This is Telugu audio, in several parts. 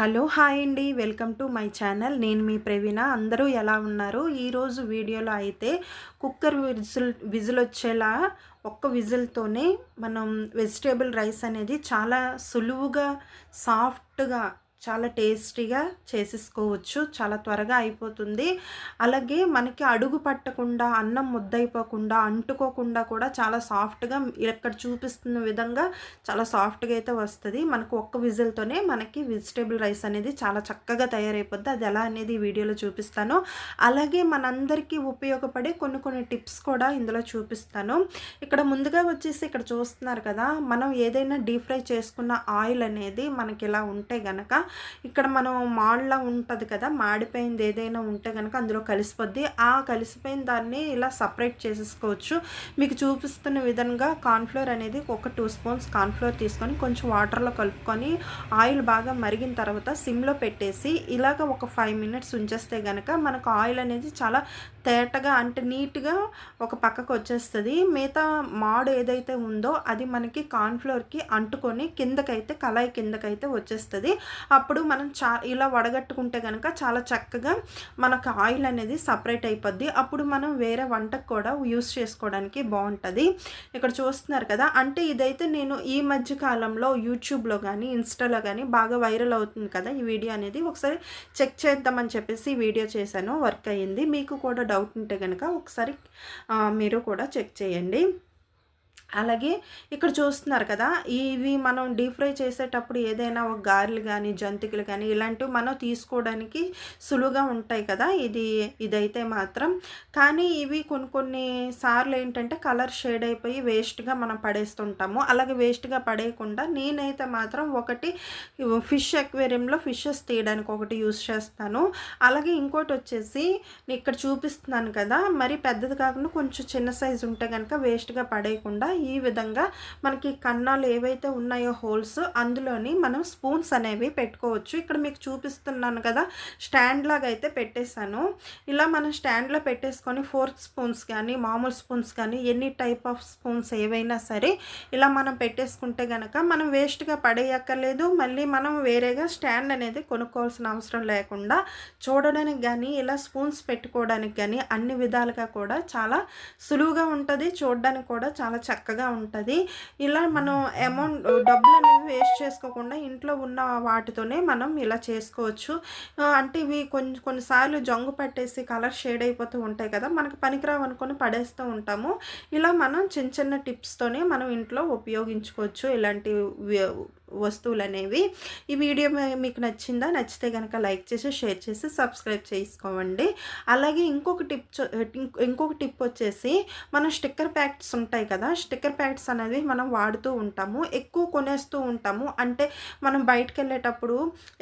హలో హాయ్ అండి వెల్కమ్ టు మై ఛానల్. నేను మీ ప్రవీణ. అందరూ ఎలా ఉన్నారు? ఈరోజు వీడియోలో అయితే కుక్కర్ విజిల్ విజిల్ వచ్చేలా ఒక్క విజిల్తోనే మనం వెజిటేబుల్ రైస్ అనేది చాలా సులువుగా సాఫ్ట్గా చాలా టేస్టీగా చేసేసుకోవచ్చు. చాలా త్వరగా అయిపోతుంది. అలాగే మనకి అడుగు పట్టకుండా అన్నం ముద్దయిపోకుండా అంటుకోకుండా కూడా చాలా సాఫ్ట్గా ఇక్కడ చూపిస్తున్న విధంగా చాలా సాఫ్ట్గా అయితే వస్తుంది. మనకు ఒక్క విజిల్తోనే మనకి వెజిటేబుల్ రైస్ అనేది చాలా చక్కగా తయారైపోద్ది. అది ఎలా అనేది ఈ వీడియోలో చూపిస్తాను. అలాగే మనందరికీ ఉపయోగపడే కొన్ని కొన్ని టిప్స్ కూడా ఇందులో చూపిస్తాను. ఇక్కడ ముందుగా వచ్చేసి ఇక్కడ చూస్తున్నారు కదా మనం ఏదైనా డీప్ ఫ్రై చేసుకున్న ఆయిల్ అనేది మనకి ఇలా ఉంటే గనక ఇక్కడ మనం మాడలా ఉంటుంది కదా మాడిపోయింది ఏదైనా ఉంటే కనుక అందులో కలిసిపోద్ది. ఆ కలిసిపోయిన దాన్ని ఇలా సపరేట్ చేసేసుకోవచ్చు. మీకు చూపిస్తున్న విధంగా కార్న్ఫ్లోర్ అనేది ఒక టూ స్పూన్స్ కార్న్ఫ్లోర్ తీసుకొని కొంచెం వాటర్లో కలుపుకొని ఆయిల్ బాగా మరిగిన తర్వాత సిమ్లో పెట్టేసి ఇలాగ ఒక ఫైవ్ మినిట్స్ ఉంచేస్తే కనుక మనకు ఆయిల్ అనేది చాలా తేటగా అంటే నీట్గా ఒక పక్కకు వచ్చేస్తుంది. మిగతా మాడు ఏదైతే ఉందో అది మనకి కార్న్ఫ్లోర్కి అంటుకొని కిందకైతే కళాయి కిందకైతే వచ్చేస్తుంది. అప్పుడు మనం చా ఇలా వడగట్టుకుంటే కనుక చాలా చక్కగా మనకు ఆయిల్ అనేది సపరేట్ అయిపోద్ది. అప్పుడు మనం వేరే వంటకు కూడా యూస్ చేసుకోవడానికి బాగుంటుంది. ఇక్కడ చూస్తున్నారు కదా అంటే ఇదైతే నేను ఈ మధ్య కాలంలో యూట్యూబ్లో కానీ ఇన్స్టాలో కానీ బాగా వైరల్ అవుతుంది కదా ఈ వీడియో అనేది. ఒకసారి చెక్ చేద్దామని చెప్పేసి వీడియో చేశాను వర్క్ అయ్యింది. మీకు కూడా డౌట్ ఉంటే కనుక ఒకసారి మీరు కూడా చెక్ చేయండి. అలాగే ఇక్కడ చూస్తున్నారు కదా ఇవి మనం డీప్ ఫ్రై చేసేటప్పుడు ఏదైనా ఒక గారెలు కానీ జంతికలు కానీ ఇలాంటివి మనం తీసుకోవడానికి సులువుగా ఉంటాయి కదా ఇది ఇదైతే మాత్రం. కానీ ఇవి కొన్ని కొన్ని సార్లు ఏంటంటే కలర్ షేడ్ అయిపోయి వేస్ట్గా మనం పడేస్తుంటాము. అలాగే వేస్ట్గా పడేయకుండా నేనైతే మాత్రం ఒకటి ఫిష్ ఎక్వేరియంలో ఫిషెస్ తీయడానికి ఒకటి యూస్ చేస్తాను. అలాగే ఇంకోటి వచ్చేసి ఇక్కడ చూపిస్తున్నాను కదా మరి పెద్దది కాకుండా కొంచెం చిన్న సైజు ఉంటే కనుక వేస్ట్గా పడేయకుండా ఈ విధంగా మనకి కన్నాలు ఏవైతే ఉన్నాయో హోల్స్ అందులోని మనం స్పూన్స్ అనేవి పెట్టుకోవచ్చు. ఇక్కడ మీకు చూపిస్తున్నాను కదా స్టాండ్ లాగా అయితే పెట్టేశాను. ఇలా మనం స్టాండ్లో పెట్టేసుకొని ఫోర్క్ స్పూన్స్ కానీ మామూలు స్పూన్స్ కానీ ఎన్ని టైప్ ఆఫ్ స్పూన్స్ ఏవైనా సరే ఇలా మనం పెట్టేసుకుంటే కనుక మనం వేస్ట్గా పడేయక్కర్లేదు. మళ్ళీ మనం వేరేగా స్టాండ్ అనేది కొనుక్కోవాల్సిన అవసరం లేకుండా చూడడానికి కానీ ఇలా స్పూన్స్ పెట్టుకోవడానికి కానీ అన్ని విధాలుగా కూడా చాలా సులువుగా ఉంటుంది. చూడడానికి కూడా చాలా చక్కగా చక్కగా ఉంటుంది. ఇలా మనం అమౌంట్ డబ్బులు అనేవి వేస్ట్ చేసుకోకుండా ఇంట్లో ఉన్న వాటితోనే మనం ఇలా చేసుకోవచ్చు. అంటే ఇవి కొన్ని కొన్నిసార్లు జంగు పట్టేసి కలర్ షేడ్ అయిపోతూ ఉంటాయి కదా మనకు పనికిరావు అనుకొని పడేస్తూ ఉంటాము. ఇలా మనం చిన్న చిన్న టిప్స్తోనే మనం ఇంట్లో ఉపయోగించుకోవచ్చు. ఇలాంటి వస్తువులు అనేవి ఈ వీడియో మీకు నచ్చిందా నచ్చితే కనుక లైక్ చేసి షేర్ చేసి సబ్స్క్రైబ్ చేసుకోండి. అలాగే ఇంకొక టిప్ ఇంకొక టిప్ వచ్చేసి మనం స్టిక్కర్ ప్యాకెట్స్ ఉంటాయి కదా స్టిక్కర్ ప్యాకెట్స్ అనేవి మనం వాడుతూ ఉంటాము ఎక్కువ కొనేస్తూ ఉంటాము. అంటే మనం బయటకు వెళ్ళేటప్పుడు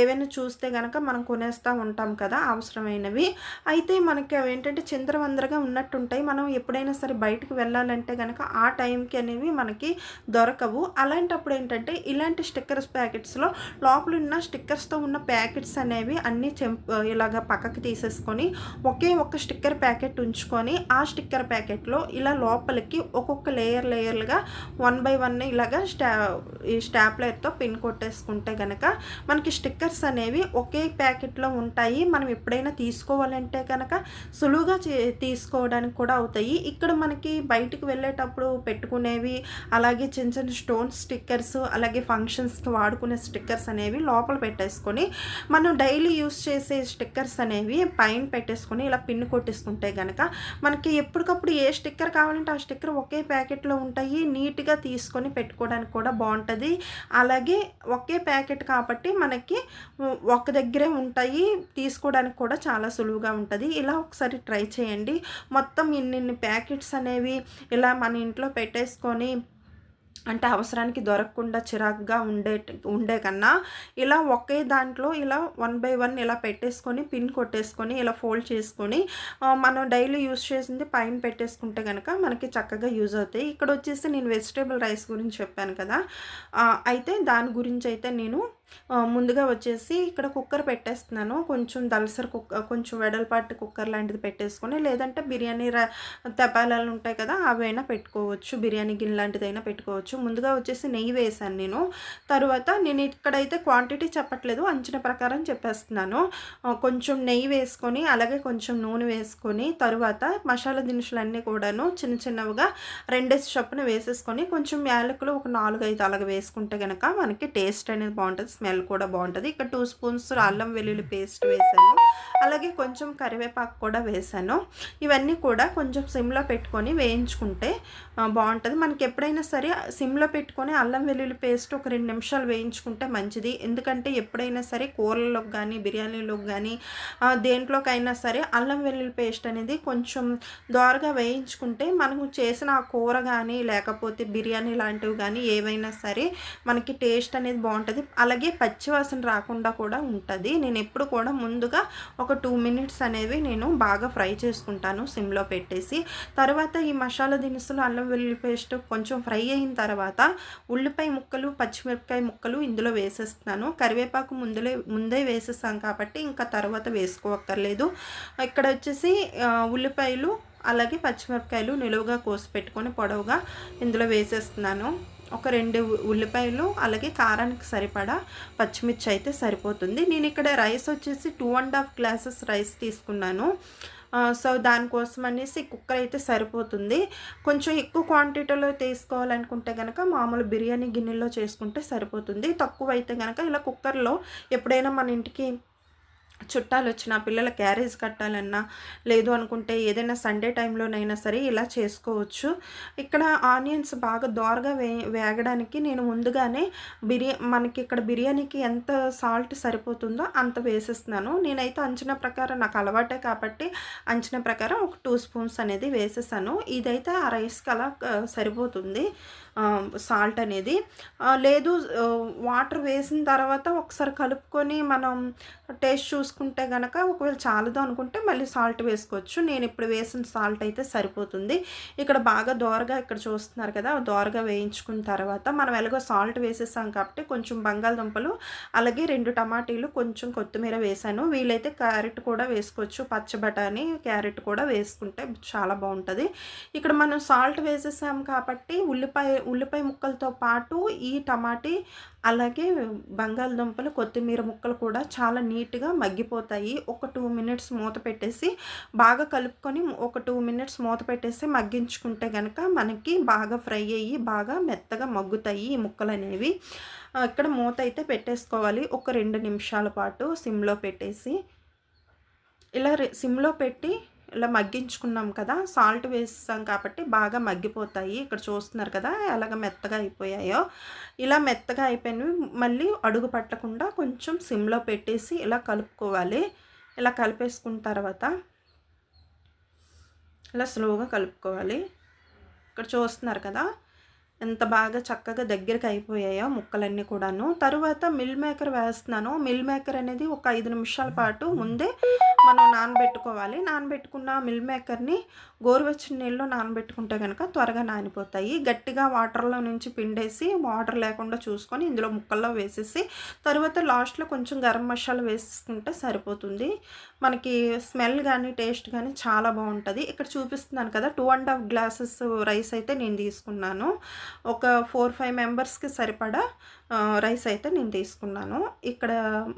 ఏవైనా చూస్తే కనుక మనం కొనేస్తూ ఉంటాం కదా అవసరమైనవి. అయితే మనకి అవి ఏంటంటే చిందరవందరగా ఉన్నట్టుంటాయి. మనం ఎప్పుడైనా సరే బయటకు వెళ్ళాలంటే కనుక ఆ టైంకి అనేవి మనకి దొరకవు. అలాంటప్పుడు ఏంటంటే ఇలాంటి స్టిక్కర్స్ ప్యాకెట్స్లో లోపల ఉన్న స్టిక్కర్స్తో ఉన్న ప్యాకెట్స్ అనేవి అన్నీ చెంప్ ఇలాగ పక్కకి తీసేసుకొని ఒకే ఒక్క స్టిక్కర్ ప్యాకెట్ ఉంచుకొని ఆ స్టిక్కర్ ప్యాకెట్లో ఇలా లోపలికి ఒక్కొక్క లేయర్ లేయర్లుగా వన్ బై వన్ ఇలాగా స్టా ఈ స్టాప్లర్తో పిన్ కొట్టేసుకుంటే కనుక మనకి స్టిక్కర్స్ అనేవి ఒకే ప్యాకెట్లో ఉంటాయి. మనం ఎప్పుడైనా తీసుకోవాలంటే కనుక సులువుగా తీసుకోవడానికి కూడా అవుతాయి. ఇక్కడ మనకి బయటికి వెళ్ళేటప్పుడు పెట్టుకునేవి అలాగే చిన్న చిన్న స్టోన్ స్టిక్కర్స్ అలాగే ఫంక్షన్ ఫంక్షన్స్కి వాడుకునే స్టిక్కర్స్ అనేవి లోపల పెట్టేసుకొని మనం డైలీ యూస్ చేసే స్టిక్కర్స్ అనేవి పైన పెట్టేసుకొని ఇలా పిన్ కొట్టేసుకుంటే కనుక మనకి ఎప్పటికప్పుడు ఏ స్టిక్కర్ కావాలంటే ఆ స్టిక్కర్ ఒకే ప్యాకెట్లో ఉంటాయి. నీట్గా తీసుకొని పెట్టుకోవడానికి కూడా బాగుంటుంది. అలాగే ఒకే ప్యాకెట్ కాబట్టి మనకి ఒక దగ్గరే ఉంటాయి. తీసుకోవడానికి కూడా చాలా సులువుగా ఉంటుంది. ఇలా ఒకసారి ట్రై చేయండి. మొత్తం ఇన్ని ప్యాకెట్స్ అనేవి ఇలా మన ఇంట్లో పెట్టేసుకొని అంటే అవసరానికి దొరకకుండా చిరాకుగా ఉండే ఉండే కన్నా ఇలా ఒకే దాంట్లో ఇలా వన్ బై వన్ ఇలా పెట్టేసుకొని పిన్ కొట్టేసుకొని ఇలా ఫోల్డ్ చేసుకొని మనం డైలీ యూస్ చేసింది పైన పెట్టేసుకుంటే కనుక మనకి చక్కగా యూజ్ అవుతాయి. ఇక్కడ వచ్చేసి నేను వెజిటేబుల్ రైస్ గురించి చెప్పాను కదా. అయితే దాని గురించి అయితే నేను ముందుగా వచ్చేసి ఇక్కడ కుక్కర్ పెట్టేస్తున్నాను. కొంచెం దలసరి కుక్కర్ కొంచెం వెడల్పాటి కుక్కర్ లాంటిది పెట్టేసుకొని లేదంటే బిర్యానీ ర తపాలాలు ఉంటాయి కదా అవైనా పెట్టుకోవచ్చు. బిర్యానీ గిన్నె లాంటిదైనా పెట్టుకోవచ్చు. ముందుగా వచ్చేసి నెయ్యి వేసాను నేను. తర్వాత నేను ఇక్కడైతే క్వాంటిటీ చెప్పట్లేదు అంచనా ప్రకారం చెప్పేస్తున్నాను. కొంచెం నెయ్యి వేసుకొని అలాగే కొంచెం నూనె వేసుకొని తరువాత మసాలా దినుసులన్నీ కూడాను చిన్న చిన్నవిగా రెండేసి చొప్పున వేసేసుకొని కొంచెం యాలకులు ఒక నాలుగైదు అలాగ వేసుకుంటే కనుక మనకి టేస్ట్ అనేది బాగుంటుంది స్మెల్ కూడా బాగుంటుంది. ఇక్కడ టూ స్పూన్స్ అల్లం వెల్లుల్లి పేస్ట్ వేసాను. అలాగే కొంచెం కరివేపాకు కూడా వేసాను. ఇవన్నీ కూడా కొంచెం సిమ్లో పెట్టుకొని వేయించుకుంటే బాగుంటుంది. మనకి ఎప్పుడైనా సరే సిమ్లో పెట్టుకొని అల్లం వెల్లుల్లి పేస్ట్ ఒక రెండు నిమిషాలు వేయించుకుంటే మంచిది. ఎందుకంటే ఎప్పుడైనా సరే కూరల్లోకి కానీ బిర్యానీలోకి కానీ దేంట్లోకైనా సరే అల్లం వెల్లుల్లి పేస్ట్ అనేది కొంచెం దోరగా వేయించుకుంటే మనము చేసిన ఆ కూర కానీ లేకపోతే బిర్యానీ లాంటివి కానీ ఏవైనా సరే మనకి టేస్ట్ అనేది బాగుంటుంది. అలాగే పచ్చివాసన రాకుండా కూడా ఉంటుంది. నేను ఎప్పుడు కూడా ముందుగా ఒక టూ మినిట్స్ అనేవి నేను బాగా ఫ్రై చేసుకుంటాను సిమ్లో పెట్టేసి. తర్వాత ఈ మసాలా దినుసులు అల్లం వెల్లుల్లి పేస్ట్ కొంచెం ఫ్రై అయిన తర్వాత ఉల్లిపాయ ముక్కలు పచ్చిమిరపకాయ ముక్కలు ఇందులో వేసేస్తున్నాను. కరివేపాకు ముందులే ముందే వేసేస్తాం కాబట్టి ఇంకా తర్వాత వేసుకోవక్కర్లేదు ఇక్కడ వచ్చేసి ఉల్లిపాయలు అలాగే పచ్చిమిరపకాయలు నిలువుగా కోసి పెట్టుకొని పొడవుగా ఇందులో వేసేస్తున్నాను. ఒక రెండు ఉల్లిపాయలు అలాగే కారానికి సరిపడా పచ్చిమిర్చి అయితే సరిపోతుంది. నేను ఇక్కడ రైస్ వచ్చేసి two and half glasses rice తీసుకున్నాను. సో దానికోసం అనేసి కుక్కర్ అయితే సరిపోతుంది. కొంచెం ఎక్కువ క్వాంటిటీలో తీసుకోవాలనుకుంటే కనుక మామూలు బిర్యానీ గిన్నెలో చేసుకుంటే సరిపోతుంది. తక్కువ అయితే కనుక ఇలా కుక్కర్లో ఎప్పుడైనా మన ఇంటికి చుట్టాలు వచ్చిన పిల్లల క్యారేజ్ కట్టాలన్నా లేదు అనుకుంటే ఏదైనా సండే టైంలోనైనా సరే ఇలా చేసుకోవచ్చు. ఇక్కడ ఆనియన్స్ బాగా దోరగా వే వేగడానికి నేను ముందుగానే బిర్యా మనకి ఇక్కడ బిర్యానీకి ఎంత సాల్ట్ సరిపోతుందో అంత వేసేస్తున్నాను. నేనైతే అంచనా ప్రకారం నాకు అలవాటే కాబట్టి అంచనా ప్రకారం ఒక టూ స్పూన్స్ అనేది వేసేసాను. ఇదైతే ఆ రైస్కి అలా సరిపోతుంది సాల్ట్ అనేది. లేదు వాటర్ వేసిన తర్వాత ఒకసారి కలుపుకొని మనం టేస్ట్ చూసుకుంటే గనక ఒకవేళ చాలదు అనుకుంటే మళ్ళీ సాల్ట్ వేసుకోవచ్చు. నేను ఇప్పుడు వేసిన సాల్ట్ అయితే సరిపోతుంది. ఇక్కడ బాగా దోరగా ఇక్కడ చూస్తున్నారు కదా దోరగా వేయించుకున్న తర్వాత మనం ఎలాగో సాల్ట్ వేసేసాం కాబట్టి కొంచెం బంగాళదుంపలు అలాగే రెండు టమాటీలు కొంచెం కొత్తిమీర వేసాను. వీలైతే క్యారెట్ కూడా వేసుకోవచ్చు. పచ్చ బఠానీ క్యారెట్ కూడా వేసుకుంటే చాలా బాగుంటుంది. ఇక్కడ మనం సాల్ట్ వేసేసాం కాబట్టి ఉల్లిపాయ ఉల్లిపాయ ముక్కలతో పాటు ఈ టమాటీ అలాగే బంగాళదుంపలు కొత్తిమీర ముక్కలు కూడా చాలా నీట్గా మగ్గిపోతాయి. ఒక టూ మినిట్స్ మూత పెట్టేసి బాగా కలుపుకొని ఒక టూ మినిట్స్ మూత పెట్టేసి మగ్గించుకుంటే కనుక మనకి బాగా ఫ్రై అయ్యి బాగా మెత్తగా మగ్గుతాయి ఈ ముక్కలు అనేవి ఇక్కడ మూత అయితే పెట్టేసుకోవాలి. ఒక రెండు నిమిషాల పాటు సిమ్లో పెట్టేసి. ఇలా సిమ్లో పెట్టి ఇలా మగ్గించుకున్నాం కదా సాల్ట్ వేస్తాం కాబట్టి బాగా మగ్గిపోతాయి. ఇక్కడ చూస్తున్నారు కదా ఎలాగ మెత్తగా అయిపోయాయో. ఇలా మెత్తగా అయిపోయినవి మళ్ళీ అడుగు పట్టకుండా కొంచెం సిమ్లో పెట్టేసి ఇలా కలుపుకోవాలి. ఇలా కలిపేసుకున్న తర్వాత ఇలా స్లోగా కలుపుకోవాలి. ఇక్కడ చూస్తున్నారు కదా ఎంత బాగా చక్కగా దగ్గరికి అయిపోయాయో ముక్కలన్నీ కూడాను. తరువాత మిల్ మేకర్ వేస్తున్నాను. మిల్ మేకర్ అనేది ఒక ఐదు నిమిషాల పాటు ముందే మనం నానబెట్టుకోవాలి. నానబెట్టుకున్న మిల్ మేకర్ని గోరువెచ్చని నీళ్ళలో నానబెట్టుకుంటే కనుక త్వరగా నానిపోతాయి. గట్టిగా వాటర్లో నుంచి పిండేసి వాటర్ లేకుండా చూసుకొని ఇందులో ముక్కల్లో వేసేసి తర్వాత లాస్ట్లో కొంచెం గరం మసాలా వేసుకుంటే సరిపోతుంది. మనకి స్మెల్ కానీ టేస్ట్ కానీ చాలా బాగుంటుంది. ఇక్కడ చూపిస్తున్నాను కదా two and half glasses rice అయితే నేను తీసుకున్నాను. ఒక ఫోర్ ఫైవ్ మెంబర్స్కి సరిపడా రైస్ అయితే నేను తీసుకున్నాను. ఇక్కడ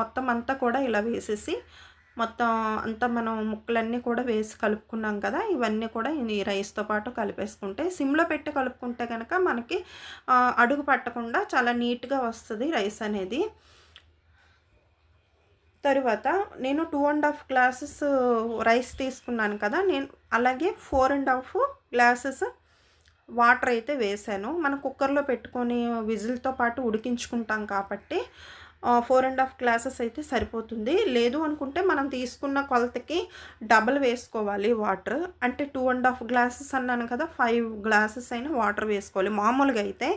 మొత్తం అంతా కూడా ఇలా వేసేసి మొత్తం అంతా మనం ముక్కలన్నీ కూడా వేసి కలుపుకున్నాం కదా ఇవన్నీ కూడా ఈ రైస్తో పాటు కలిపేసుకుంటే సిమ్లో పెట్టి కలుపుకుంటే కనుక మనకి అడుగు పట్టకుండా చాలా నీట్గా వస్తుంది రైస్ అనేది. తరువాత నేను two and half glasses rice తీసుకున్నాను కదా నేను అలాగే four and half glasses water అయితే వేసాను. మనం కుక్కర్లో పెట్టుకొని విజిల్తో పాటు ఉడికించుకుంటాం కాబట్టి ఫోర్ అండ్ హాఫ్ గ్లాసెస్ అయితే సరిపోతుంది. లేదు అనుకుంటే మనం తీసుకున్న కొలతకి డబల్ వేసుకోవాలి వాటర్ అంటే టూ అండ్ హాఫ్ గ్లాసెస్ అన్నాను కదా ఫైవ్ గ్లాసెస్ అయినా వాటర్ వేసుకోవాలి. మామూలుగా అయితే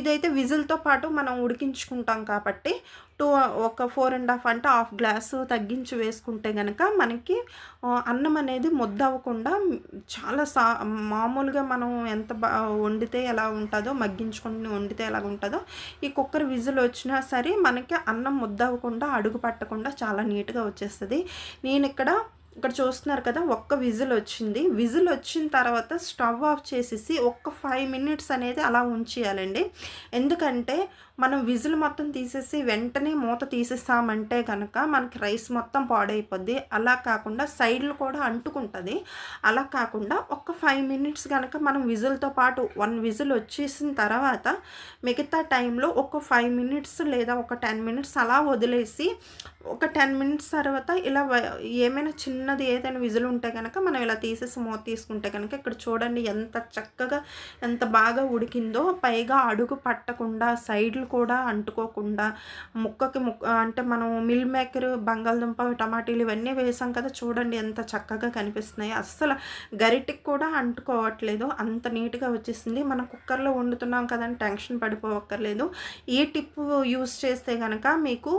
ఇదైతే విజిల్తో పాటు మనం ఉడికించుకుంటాం కాబట్టి టూ ఒక ఫోర్ అండ్ హాఫ్ అంటే హాఫ్ గ్లాసు తగ్గించి వేసుకుంటే కనుక మనకి అన్నం అనేది ముద్ద అవ్వకుండా చాలా సా మామూలుగా మనం ఎంత బా వండితే ఎలా ఉంటుందో మగ్గించుకొని వండితే ఎలా ఉంటుందో ఈ కుక్కర్ విజిల్ వచ్చినా సరే మనకి అన్నం ముద్ద అవ్వకుండా అడుగు పట్టకుండా చాలా నీట్గా వచ్చేస్తుంది. నేను ఇక్కడ ఇక్కడ చూస్తున్నారు కదా ఒక్క విజిల్ వచ్చింది. విజిల్ వచ్చిన తర్వాత స్టవ్ ఆఫ్ చేసేసి ఒక్క ఫైవ్ మినిట్స్ అనేది అలా ఉంచేయాలండి. ఎందుకంటే మనం విజిల్ మొత్తం తీసేసి వెంటనే మూత తీసేసామంటే కనుక మనకి రైస్ మొత్తం పాడైపోద్ది. అలా కాకుండా సైడ్లు కూడా అంటుకుంటుంది. అలా కాకుండా ఒక్క ఫైవ్ మినిట్స్ కనుక మనం విజిల్తో పాటు వన్ విజిల్ వచ్చేసిన తర్వాత మిగతా టైంలో ఒక ఫైవ్ మినిట్స్ లేదా ఒక టెన్ మినిట్స్ అలా వదిలేసి ఒక టెన్ మినిట్స్ తర్వాత ఇలా ఏమైనా చిన్న చిన్నది ఏదైనా విజులు ఉంటే కనుక మనం ఇలా తీసేసి మూత తీసుకుంటే కనుక ఇక్కడ చూడండి ఎంత చక్కగా ఎంత బాగా ఉడికిందో. పైగా అడుగు పట్టకుండా సైడ్లు కూడా అంటుకోకుండా ముక్కకి ముక్క అంటే మనం మిల్ మేకర్ బంగాళదుంప టమాటీలు ఇవన్నీ వేసాం కదా చూడండి ఎంత చక్కగా కనిపిస్తున్నాయి. అస్సలు గరిటికి కూడా అంటుకోవట్లేదు. అంత నీట్గా వచ్చేసింది. మనం కుక్కర్లో వండుతున్నాం కదని టెన్షన్ పడిపోవక్కర్లేదు. ఈ టిప్ యూస్ చేస్తే కనుక మీకు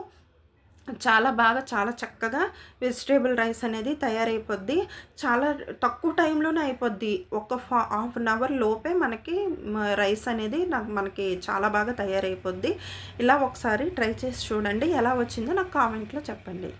చాలా బాగా చాలా చక్కగా వెజిటేబుల్ రైస్ అనేది తయారైపోద్ది. చాలా తక్కువ టైంలోనే అయిపోద్ది. ఒక ఫా హాఫ్ అన్ అవర్ లోపే మనకి రైస్ అనేది నాకు మనకి చాలా బాగా తయారైపోద్ది. ఇలా ఒకసారి ట్రై చేసి చూడండి. ఎలా వచ్చిందో నాకు కామెంట్లో చెప్పండి.